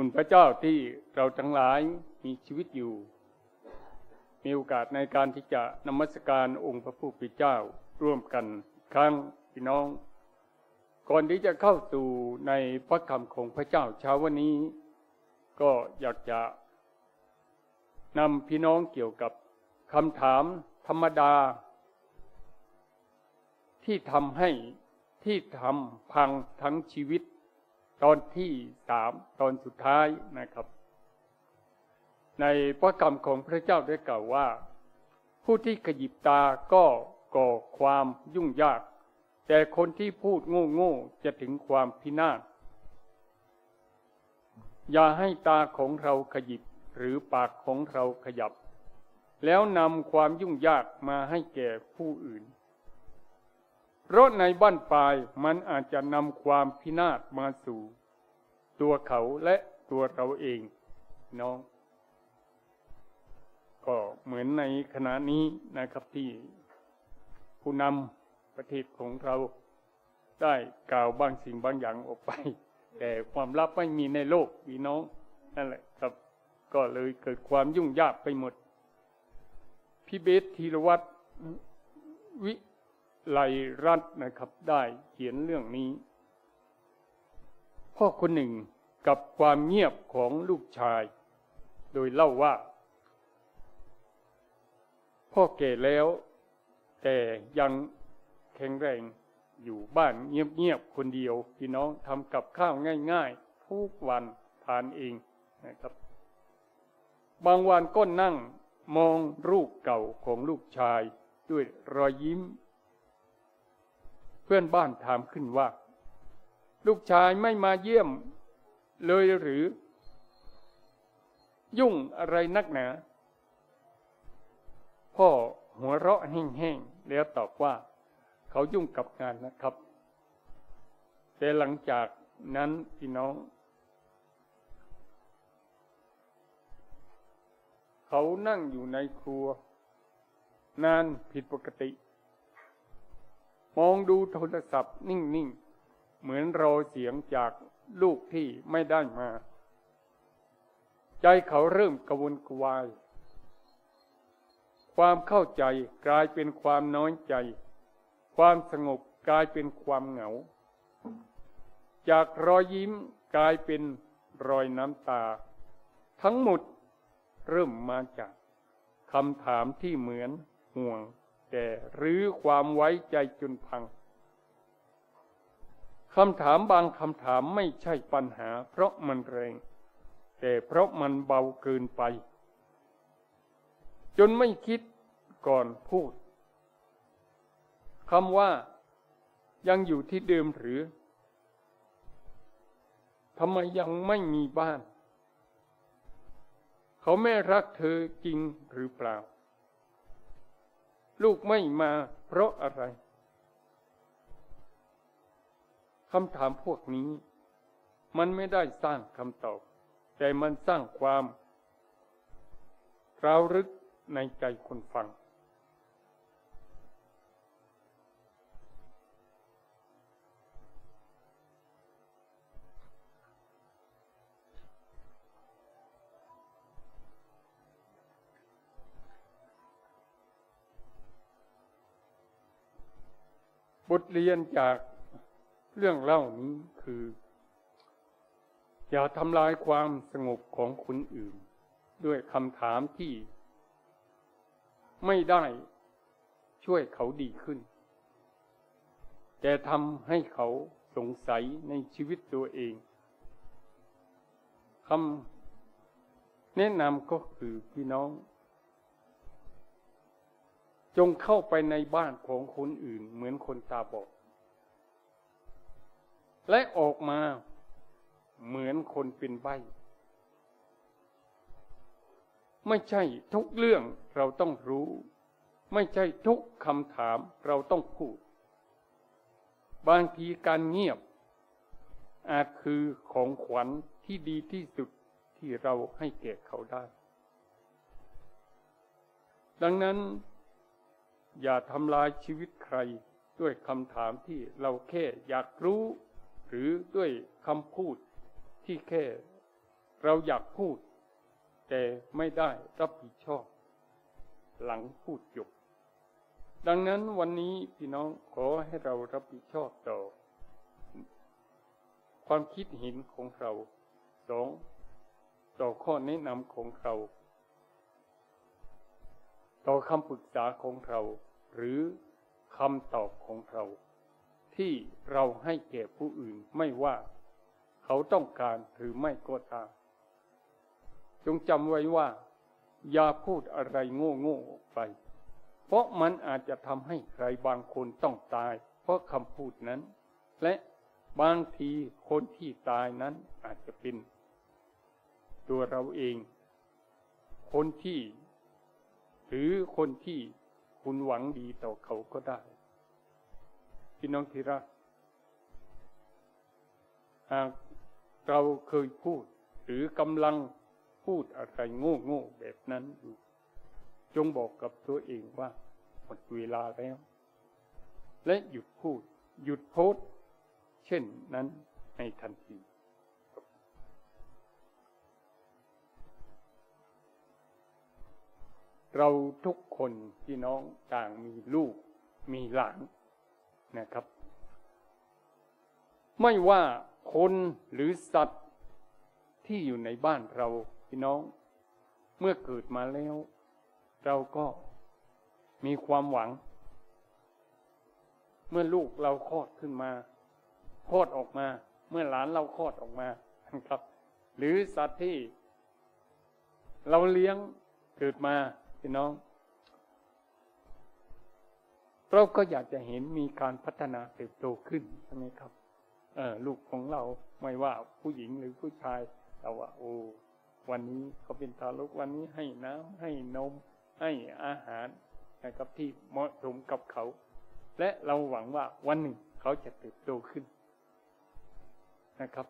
คุณพระเจ้าที่เราทั้งหลายมีชีวิตอยู่ มีโอกาสในการที่จะนมัสการองค์พระผู้เป็นเจ้าร่วมกันครั้งพี่น้อง ก่อนที่จะเข้าสู่ในพระคำของพระเจ้าเช้าวันนี้ ก็อยากจะนำพี่น้องเกี่ยวกับคำถามธรรมดา ที่ทำให้ที่ทำพังทั้งชีวิต ตอนที่สามตอนสุดท้ายนะครับ ในพระกรรมของพระเจ้าได้กล่าวว่า ผู้ที่ขยิบตาก็ก่อความยุ่งยาก แต่คนที่พูดโง่โง่จะถึงความพินาศอย่าให้ตาของเราขยิบหรือปากของเราขยับ แล้วนำความยุ่งยากมาให้แก่ผู้อื่น เพราะในบ้านปลายมันอาจจะนำความพินาศมาสู่ ตัวเขาและตัวเราเองน้อง ก็เหมือนในขณะนี้นะครับที่ผู้นำประเทศของเราได้กล่าวบางสิ่งบางอย่างออกไป แต่ความลับไม่มีในโลกพี่น้อง นั่นแหละครับ ก็เลยเกิดความยุ่งยากไปหมดพี่เบสธีรวัตรวิไลรัตน์นะครับ ได้เขียนเรื่องนี้ พ่อคนหนึ่ง กับความเงียบของลูกชาย โดยเล่าว่า พ่อแก่แล้ว แต่ยังแข็งแรงอยู่บ้านเงียบๆคนเดียว พี่น้องทำกับข้าวง่ายๆ ทุกวันทานเองนะครับ บางวันก็นั่งมองรูปเก่าของลูกชายด้วยรอยยิ้ม เพื่อนบ้านถามขึ้นว่า ลูกชายไม่มาเยี่ยม เลยหรือ ยุ่งอะไรนักหนา พ่อหัวเราะแห้งๆแล้วตอบว่า เขายุ่งกับงานนะครับ แต่หลังจากนั้นพี่น้อง เขานั่งอยู่ในครัว นานผิดปกติ มองดูโทรศัพท์นิ่ง ๆ เหมือนรอเสียงจาก ลูกที่ไม่ได้มา ใจเขาเริ่มกระวนกวาย ความเข้าใจกลายเป็นความน้อยใจ ความสงบกลายเป็นความเหงา จากรอยยิ้มกลายเป็นรอยน้ำตา ทั้งหมดเริ่มมาจากคำถามที่เหมือนห่วง แต่หรือความไว้ใจจนพัง คำถามบางคำถามไม่ใช่ปัญหา เพราะมันแรง แต่เพราะมันเบาเกินไป จนไม่คิดก่อนพูดคำว่ายังอยู่ที่เดิมหรือทำไมยังไม่มีบ้าน เขาไม่รักเธอจริงหรือเปล่า ลูกไม่มาเพราะอะไร คำถามพวกนี้ มันไม่ได้สร้างคำตอบ แต่มันสร้างความร้าวรึกในใจคนฟัง บทเรียนจาก เรื่องเล่านี้คือ อย่าทำลายความสงบของคนอื่น ด้วยคำถามที่ ไม่ได้ช่วยเขาดีขึ้น แต่ทำให้เขาสงสัยในชีวิตตัวเองคำแนะนำก็คือพี่น้อง จงเข้าไปในบ้านของคนอื่นเหมือนคนตาบอด และออกมาเหมือนคนเป็นใบ ไม่ใช่ทุกเรื่องเราต้องรู้ ไม่ใช่ทุกคำถามเราต้องพูด บางทีการเงียบ อาจคือของขวัญที่ดีที่สุดที่เราให้แก่เขาได้ ดังนั้น อย่าทำลายชีวิตใครด้วยคำถามที่เราแค่อยากรู้ หรือด้วยคำพูดที่แค่ เราอยากพูด แต่ไม่ได้รับผิดชอบ หลังพูดจบ ดังนั้นวันนี้พี่น้องขอให้เรารับผิดชอบต่อ ความคิดเห็นของเราสองต่อข้อแนะนำของเรา ต่อคำปรึกษาของเรา หรือคำตอบของเรา ที่เราให้แก่ผู้อื่นไม่ว่าเขาต้องการหรือไม่ก็ตามจงจำไว้ว่า อย่าพูดอะไรโง่โง่ๆออกไป เพราะมันอาจจะทำให้ใครบางคนต้องตาย เพราะคำพูดนั้น และบางทีคนที่ตายนั้นอาจจะเป็น ตัวเราเอง คนที่ หรือคนที่คุณหวังดีต่อเขาก็ได้ พี่น้องที่รักหากเราเคยพูด หรือกำลังพูดอะไรโง่โง่แบบนั้น จงบอกกับตัวเองว่าหมดเวลาแล้ว และหยุดพูด หยุดโพสเช่นนั้นในทันทีเราทุกคนพี่น้องต่างมีลูกมีหลาน นะครับ ไม่ว่าคนหรือสัตว์ที่อยู่ในบ้านเราพี่น้อง เมื่อเกิดมาแล้ว เราก็มีความหวัง เมื่อลูกเราคลอดขึ้นมาคลอดออกมา เมื่อหลานเราคลอดออกมาครับ หรือสัตว์ที่ เราเลี้ยงเกิดมาพี่น้อง เราก็อยากจะเห็นมีการพัฒนาเติบโตขึ้นใช่ไหมครับเออลูกของเราไม่ว่าผู้หญิงหรือผู้ชายเราว่าโอ้วันนี้เขาเป็นทารกวันนี้ให้น้ำให้นม ให้อาหารนะครับที่เหมาะสมกับเขา และเราหวังว่าวันหนึ่งเขาจะเติบโตขึ้นนะครับ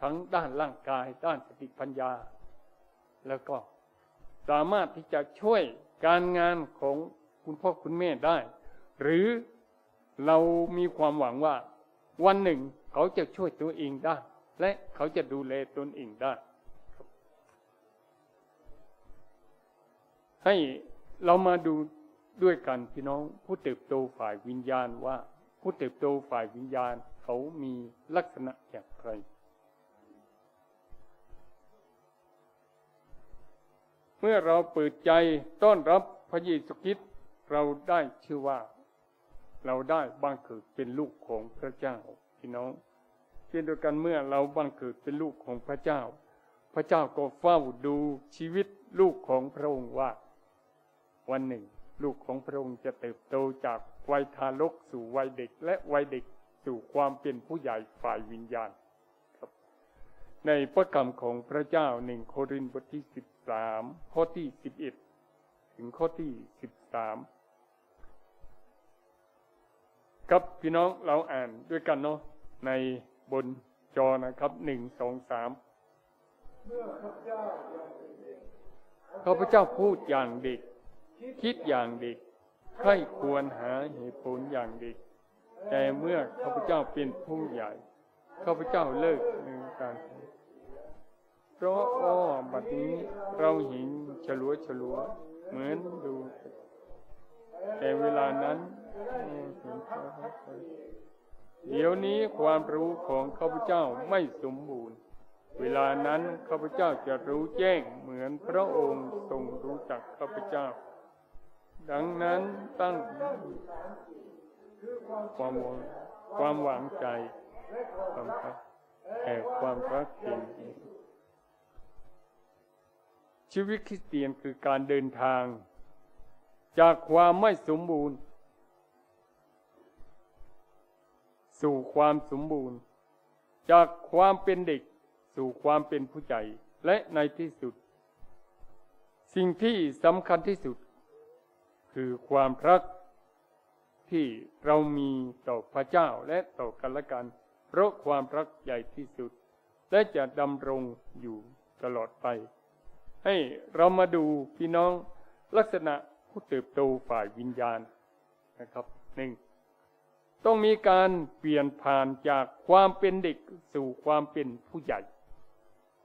ทั้งด้านร่างกายด้านสติปัญญา แล้วก็สามารถที่จะช่วยการงานของคุณพ่อคุณแม่ได้ หรือเรามีความหวังว่า วันหนึ่งเขาจะช่วยตัวเองได้ และเขาจะดูแลตนเองได้ ให้เรามาดูด้วยกันพี่น้องผู้เติบโตฝ่ายวิญญาณว่า ผู้เติบโตฝ่ายวิญญาณเขามีลักษณะอย่างไรเมื่อเราเปิดใจต้อนรับพระเยซูคริสต์เราได้ชื่อว่า เราได้บังเกิดเป็นลูกของพระเจ้าพี่น้องเช่นเดียวกันเมื่อเราบังเกิดเป็นลูกของพระเจ้า พระเจ้าก็เฝ้าดูชีวิตลูกของพระองค์ว่า วันหนึ่ง ลูกของพระองค์จะเติบโตจากวัยทารกสู่วัยเด็ก และวัยเด็กสู่ความเป็นผู้ใหญ่ฝ่ายวิญญาณครับ ในพระคำของพระเจ้าหนึ่งโครินธ์บทที่สิบสามข้อที่สิบเอ็ดถึงข้อที่สิบสาม ครับพี่น้องเราอ่านด้วยกันเนาะในบนจอนะครับหนึ่งสองสามข้าพเจ้าพูดอย่างเด็ก คิดอย่างเด็กใครควรหาเหตุผลอย่างเด็ก แต่เมื่อข้าพเจ้าเป็นผู้ใหญ่ข้าพเจ้าเลิกในการเพราะอ้อบัดนี้เราเห็นฉลัวฉลัวเหมือนดู แต่เวลานั้น เดี๋ยวนี้ความรู้ของข้าพเจ้าไม่สมบูรณ์ เวลานั้นข้าพเจ้าจะรู้แจ้งเหมือนพระองค์ทรงรู้จักข้าพเจ้า ดังนั้นตั้งความหวังความหวังใจความรักแห่ความรักจริงชีวิตคริสเตียนคือการเดินทาง จากความไม่สมบูรณ์ สู่ความสมบูรณ์ จากความเป็นเด็กสู่ความเป็นผู้ใหญ่และในที่สุด สิ่งที่สำคัญที่สุด คือความรักที่เรามีต่อพระเจ้าและต่อกันและกัน เพราะความรักใหญ่ที่สุด และจะดำรงอยู่ตลอดไป ให้เรามาดูพี่น้องลักษณะผู้เติบโตฝ่ายวิญญาณนะครับหนึ่ง ต้องมีการเปลี่ยนผ่านจากความเป็นเด็กสู่ความเป็นผู้ใหญ่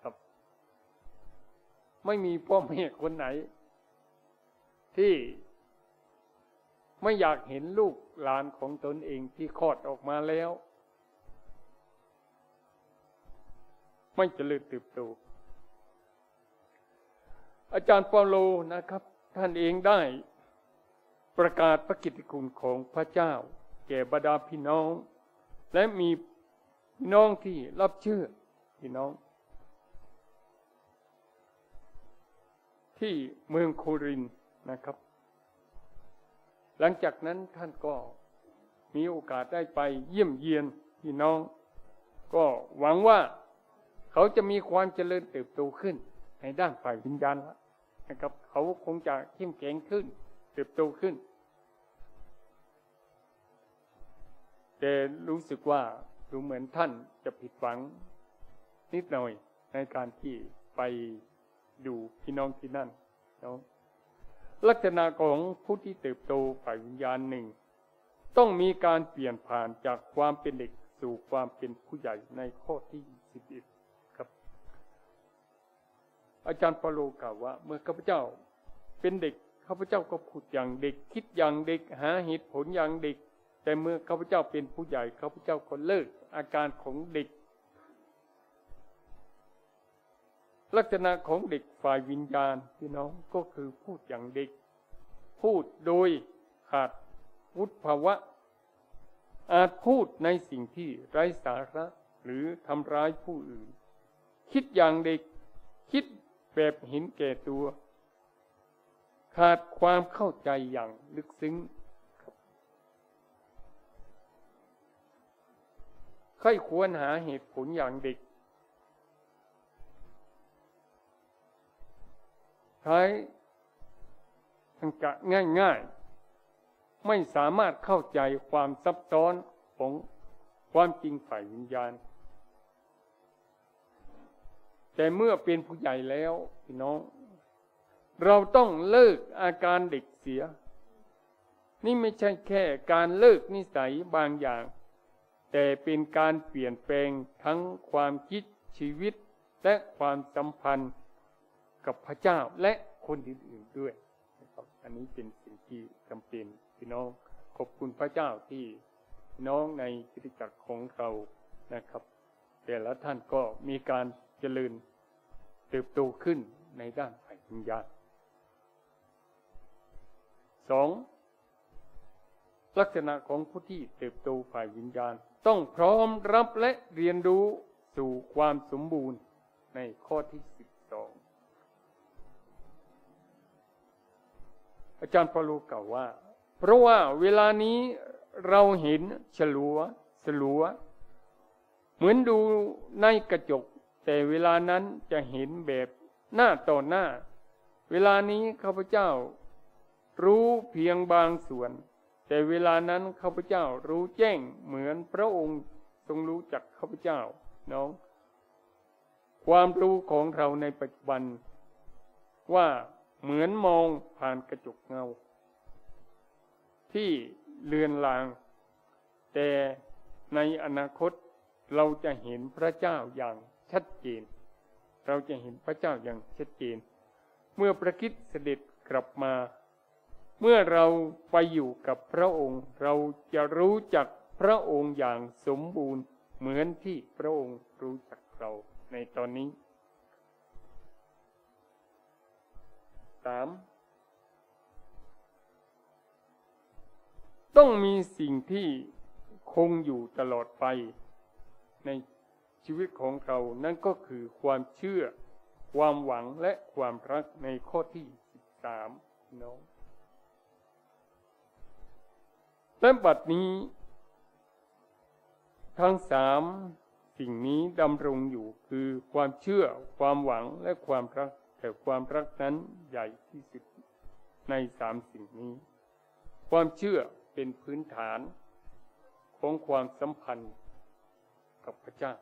ครับ ไม่มีพ่อแม่คนไหน ที่ไม่อยากเห็นลูกหลานของตนเองที่คลอดออกมาแล้ว ไม่เจริญเติบโตอาจารย์เปาโลนะครับ ท่านเองได้ประกาศพระกิตติคุณของพระเจ้า แก่บรรดาพี่น้อง และมีพี่น้องที่รับเชื่อพี่น้อง ที่เมืองโครินนะครับ หลังจากนั้นท่านก็มีโอกาสได้ไปเยี่ยมเยียนพี่น้อง ก็หวังว่าเขาจะมีความเจริญเติบโตขึ้น ในด้านฝ่ายวิญญาณนะครับ เขาคงจะเข้มแข็งขึ้น เติบโตขึ้น แต่รู้สึกว่าดูเหมือนท่านจะผิดหวัง นิดหน่อยในการที่ไปดูพี่น้องที่นั่นเนาะลักษณะของผู้ที่เติบโตฝ่ายวิญญาณหนึ่ง ต้องมีการเปลี่ยนผ่านจากความเป็นเด็กสู่ความเป็นผู้ใหญ่ในข้อที่11ครับ อาจารย์ปาโลกล่าวว่า เมื่อข้าพเจ้าเป็นเด็กข้าพเจ้าก็พูดอย่างเด็กคิดอย่างเด็กหาเหตุผลอย่างเด็ก แต่เมื่อข้าพเจ้าเป็นผู้ใหญ่ข้าพเจ้าก็เลิกอาการของเด็ก ลักษณะของเด็กฝ่ายวิญญาณพี่น้องก็คือพูดอย่างเด็ก พูดโดยขาดวุฒิภาวะ อาจพูดในสิ่งที่ไร้สาระหรือทำร้ายผู้อื่น คิดอย่างเด็ก คิดแบบห็นแก่ตัว ขาดความเข้าใจอย่างลึกซึ้ง ใครควรหาเหตุผลอย่างเด็กใช้ทังกะง่ายๆ ไม่สามารถเข้าใจความซับซ้อนของความจริงฝ่ายวิญญาณ แต่เมื่อเป็นผู้ใหญ่แล้วพี่น้อง เราต้องเลิกอาการเด็กเสีย นี่ไม่ใช่แค่การเลิกนิสัยบางอย่าง แต่เป็นการเปลี่ยนแปลงทั้งความคิดชีวิตและความสัมพันธ์กับพระเจ้าและคนอื่นๆด้วยนะครับอันนี้เป็นสิ่งที่จำเป็นพี่น้องขอบคุณพระเจ้าที่น้องในกิจจักรของเรานะครับ แต่ละท่านก็มีการเจริญเติบโตขึ้นในด้านฝ่ายวิญญาณสองลักษณะของผู้ที่เติบโตฝ่ายวิญญาณ ต้องพร้อมรับและเรียนรู้สู่ความสมบูรณ์ในข้อที่สิบสองอาจารย์ปาโลกล่าวว่า เพราะว่าเวลานี้เราเห็นฉลัวสลัว เหมือนดูในกระจก แต่เวลานั้นจะเห็นแบบหน้าต่อหน้า เวลานี้ข้าพเจ้า รู้เพียงบางส่วน แต่เวลานั้นข้าพเจ้ารู้แจ้งเหมือนพระองค์ทรงรู้จักข้าพเจ้าน้อง ความรู้ของเราในปัจจุบัน ว่าเหมือนมองผ่านกระจกเงา ที่เลือนลาง แต่ในอนาคตเราจะเห็นพระเจ้าอย่างชัดเจน เราจะเห็นพระเจ้าอย่างชัดเจน เมื่อพระคิดเสด็จกลับมา เมื่อเราไปอยู่กับพระองค์ เราจะรู้จักพระองค์อย่างสมบูรณ์เหมือนที่พระองค์รู้จักเราในตอนนี้สามต้องมีสิ่งที่คงอยู่ตลอดไป ในชีวิตของเรานั่นก็คือความเชื่อ ความหวังและความรักในข้อที่สามน้อง และบัดนี้ ทั้งสามสิ่งนี้ดำรงอยู่คือความเชื่อความหวังและความรัก แต่ความรักนั้นใหญ่ที่สุดในสามสิ่งนี้ ความเชื่อเป็นพื้นฐานของความสัมพันธ์กับพระเจ้า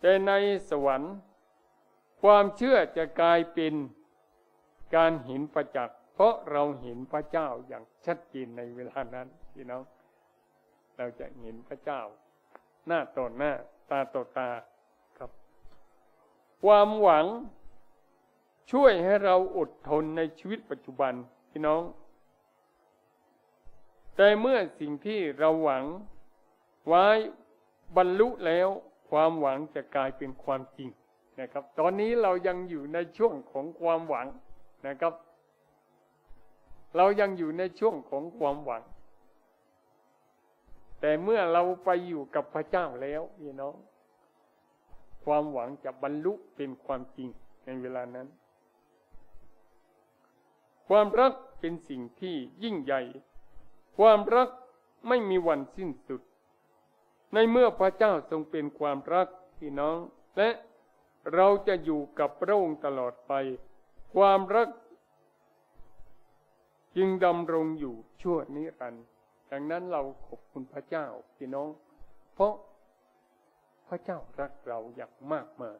แต่ในสวรรค์ ความเชื่อจะกลายเป็นการเห็นประจักษ์ ราะเราเห็นพระเจ้าอย่างชัดเจนในเวลานั้นพี่น้อง เราจะเห็นพระเจ้า หน้าต่อหน้า ตาต่อตาครับ ความหวังช่วยให้เราอดทนในชีวิตปัจจุบันพี่น้อง แต่เมื่อสิ่งที่เราหวังไว้บรรลุแล้ว ความหวังจะกลายเป็นความจริงนะครับ ตอนนี้เรายังอยู่ในช่วงของความหวังนะครับ เรายังอยู่ในช่วงของความหวัง แต่เมื่อเราไปอยู่กับพระเจ้าแล้วพี่น้อง ความหวังจะบรรลุเป็นความจริงในเวลานั้น ความรักเป็นสิ่งที่ยิ่งใหญ่ ความรักไม่มีวันสิ้นสุด ในเมื่อพระเจ้าทรงเป็นความรักพี่น้อง และเราจะอยู่กับพระองค์ตลอดไป ความรัก จึงดำรงอยู่ชั่วนิรันดร์ดังนั้นเราขอบคุณพระเจ้าพี่น้อง เพราะพระเจ้ารักเราอย่างมากมาย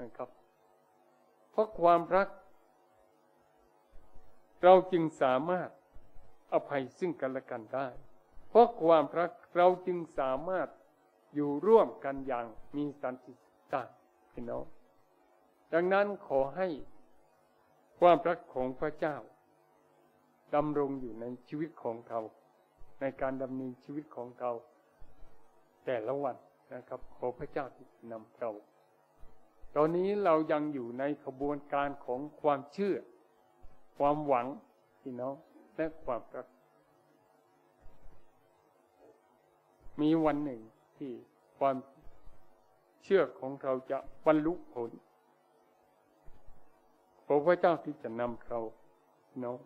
นะครับ เพราะความรัก เราจึงสามารถอภัยซึ่งกันและกันได้ เพราะความรักเราจึงสามารถอยู่ร่วมกันอย่างมีสันติสุขพี่น้อง ดังนั้นขอให้ความรักของพระเจ้า ดำรงอยู่ในชีวิตของเรา ในการดำเนินชีวิตของเรา แต่ละวันนะครับ ขอพระเจ้าที่นำเรา ตอนนี้เรายังอยู่ในขบวนการของความเชื่อ ความหวังพี่น้องและความรัก มีวันหนึ่งที่ความเชื่อของเราจะบรรลุผลขอพระเจ้าที่จะนำเราเนาะ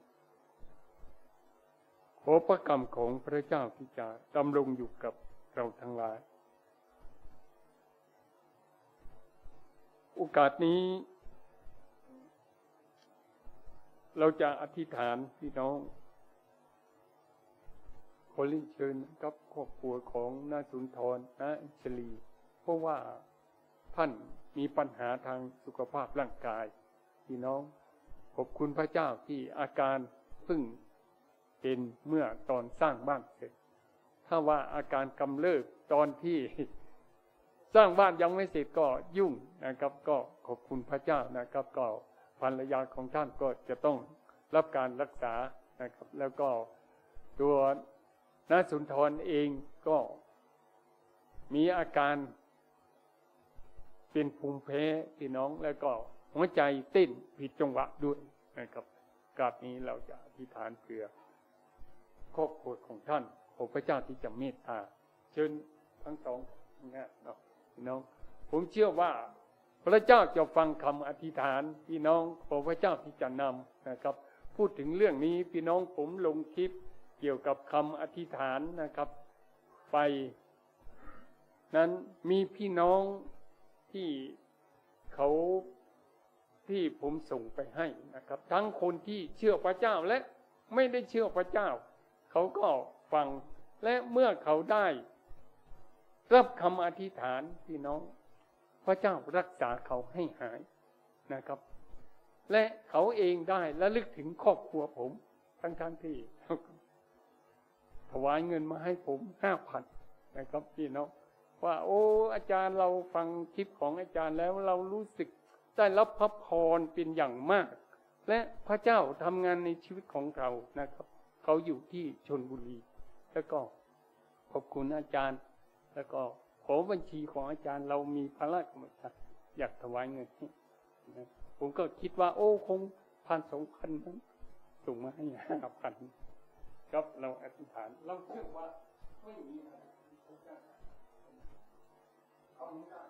ขอพระกรรมของพระเจ้าที่จะดำรงอยู่กับเราทั้งหลาย โอกาสนี้ เราจะอธิษฐานพี่น้องขอเรียนเชิญกับครอบครัวของนาสุนทรนะชลีเพราะว่าท่านมีปัญหาทางสุขภาพร่างกาย พี่น้องขอบคุณพระเจ้าที่อาการเพิ่ง เป็นเมื่อตอนสร้างบ้านเสร็จ ถ้าว่าอาการกำเริบตอนที่สร้างบ้านยังไม่เสร็จก็ยุ่งนะครับ ก็ขอบคุณพระเจ้านะครับ ก็ภรรยาของท่านก็จะต้องรับการรักษานะครับ แล้วก็ตัวนาสุนทรเองก็มีอาการเป็นภูมิแพ้พี่น้องแล้วก็หัวใจเต้นผิดจังหวะด้วยนะครับกราบนี้เราจะอธิษฐานเพื่อ ครอบครัวของท่านขอพระเจ้าที่จะเมตตาเชิญทั้งสองนะน้องผมเชื่อว่าพระเจ้าจะฟังคำอธิษฐานพี่น้องขอพระเจ้าที่จะนำนะครับ พูดถึงเรื่องนี้พี่น้องผมลงคลิปเกี่ยวกับคำอธิษฐานนะครับ ไป นั้นมีพี่น้องที่เขาที่ผมส่งไปให้นะครับ ทั้งคนที่เชื่อพระเจ้าและไม่ได้เชื่อพระเจ้า เขาก็ฟัง และเมื่อเขาได้ รับคำอธิษฐานพี่น้อง พระเจ้ารักษาเขาให้หายนะครับ และเขาเองได้และลึกถึงครอบครัวผม ทั้งทั้งที่ถวายเงินมาให้ผมห้าพันนะครับพี่น้องว่า โอ้อาจารย์เราฟังคลิปของอาจารย์แล้วเรารู้สึกได้รับพระพรเป็นอย่างมาก และพระเจ้าทำงานในชีวิตของเรานะครับ เขาอยู่ที่ชนบุรี แล้วก็ขอบคุณอาจารย์ แล้วก็ขอบัญชีของอาจารย์เรามีพระราชกำชัดอยากถวายเงินผมก็คิดว่า โอ้คงพันสองพันส่งมาให้ห้าพันครับเราอธิษฐาน เราเชื่อว่าไม่มีอะไรที่พระเจ้าเขาไม่ได้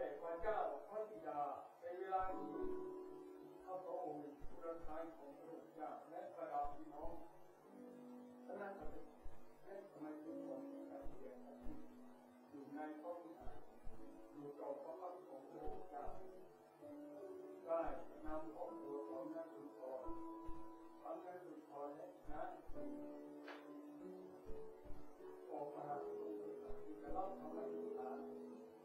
ต้องพระเจ้าพระบิดาในเวลานี้ข้าพระองค์ผู้รับใช้ของพระเจ้าและประดาพี่น้องคณะสงฆ์และสมัยทุกคนการเรียนอยู่ในพระวิหารอยู่ต่อพระพักของพระเจ้าได้นำครอบครัวของนักสุนทรทั้งนักสุนทรและนะออกมาที่จะรับคำอธิษฐา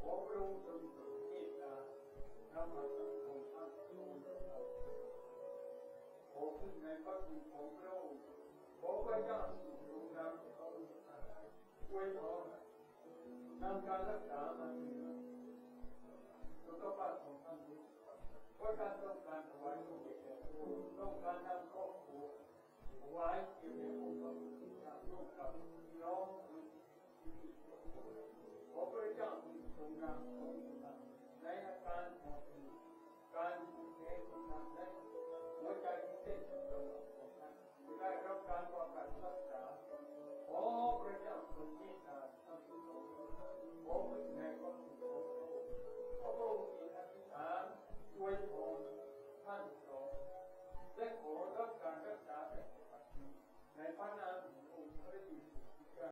ขอพระเจ้าทรงมีที่การที่อยู่ในท่านเรามีปัญหาทางด้านความรักสัตว์นั้นจะมีส่วนว่าจะต้องได้รับการเกิดประการใดขอพระองค์ทรเมตตาอวยพรทรงประทานนำสู่เราทุกวันนั้นขอระลึกถึงพระคุณพรทรงประทานมีอาการหอบหืดมีอาการแพ้การกินนอนที่ไม่ได้ขอพระองค์ทรงเมตตานำมาสังคมท่านสู่เราขอขึ้อง พระพุทธเจ้ามีทรงนำของตนในอาการของการดูแลของตนได้หัวใจที่เต้นของท่าได้รับการประกาศรักษาขอพระเจ้าทรงเมตตาท่านผู้ชมผมในความสุขของพระองค์มีอธิษฐานช่วยผมท่านสองและขอรับการรักษาแบบปฏิบัติในพระนามขององค์พระเยซู